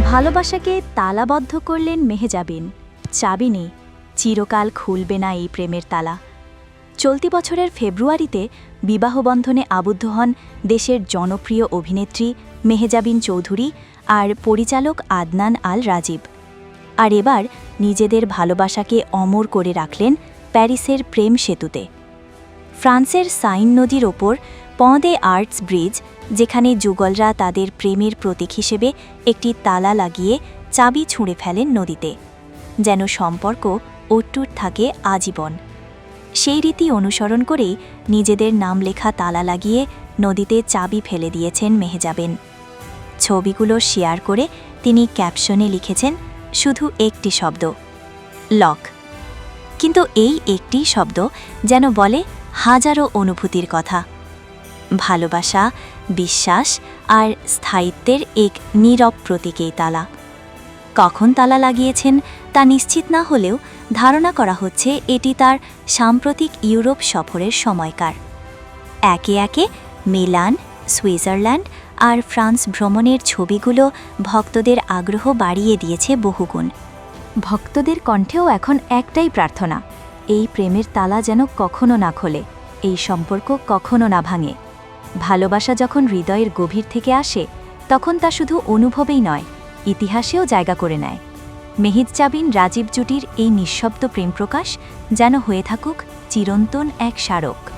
ভালোবাসাকে তালাবদ্ধ করলেন মেহেজাবিন। চাবি নেই চিরকাল খুলবে না এই প্রেমের তালা। চলতি বছরের ফেব্রুয়ারিতে বিবাহবন্ধনে আবদ্ধ হন দেশের জনপ্রিয় অভিনেত্রী মেহেজাবিন চৌধুরী আর পরিচালক আদনান আল রাজীব। আর এবার নিজেদের ভালোবাসাকে অমর করে রাখলেন প্যারিসের প্রেম সেতুতে। ফ্রান্সের সাইন নদীর ওপর পঁদে আর্টস ব্রিজ, যেখানে যুগলরা তাদের প্রেমের প্রতীক হিসেবে একটি তালা লাগিয়ে চাবি ছুঁড়ে ফেলেন নদীতে। যেন সম্পর্ক অট্টুর থাকে আজীবন। সেই রীতি অনুসরণ করেই নিজেদের নাম লেখা তালা লাগিয়ে নদীতে চাবি ফেলে দিয়েছেন মেহেজাবেন। ছবিগুলো শেয়ার করে তিনি ক্যাপশনে লিখেছেন, শুধু একটি শব্দ, লক। কিন্তু এই একটি শব্দ যেন বলে হাজারো অনুভূতির কথা। ভালোবাসা, বিশ্বাস আর স্থায়িত্বের এক নীরব প্রতীকেই তালা। কখন তালা লাগিয়েছেন তা নিশ্চিত না হলেও ধারণা করা হচ্ছে এটি তার সাম্প্রতিক ইউরোপ সফরের সময়কার। একে একে মিলান, সুইজারল্যান্ড আর ফ্রান্স ভ্রমণের ছবিগুলো ভক্তদের আগ্রহ বাড়িয়ে দিয়েছে বহুগুণ। ভক্তদের কণ্ঠেও এখন একটাই প্রার্থনা, এই প্রেমের তালা যেন কখনো না খোলে, এই সম্পর্ক কখনো না ভাঙে। ভালোবাসা যখন হৃদয়ের গভীর থেকে আসে, তখন তা শুধু অনুভবেই নয়, ইতিহাসেও জায়গা করে নেয়। মেহিদ চাবিন রাজীব জুটির এই নিঃশব্দ প্রেম প্রকাশ যেন হয়ে থাকুক চিরন্তন এক স্মারক।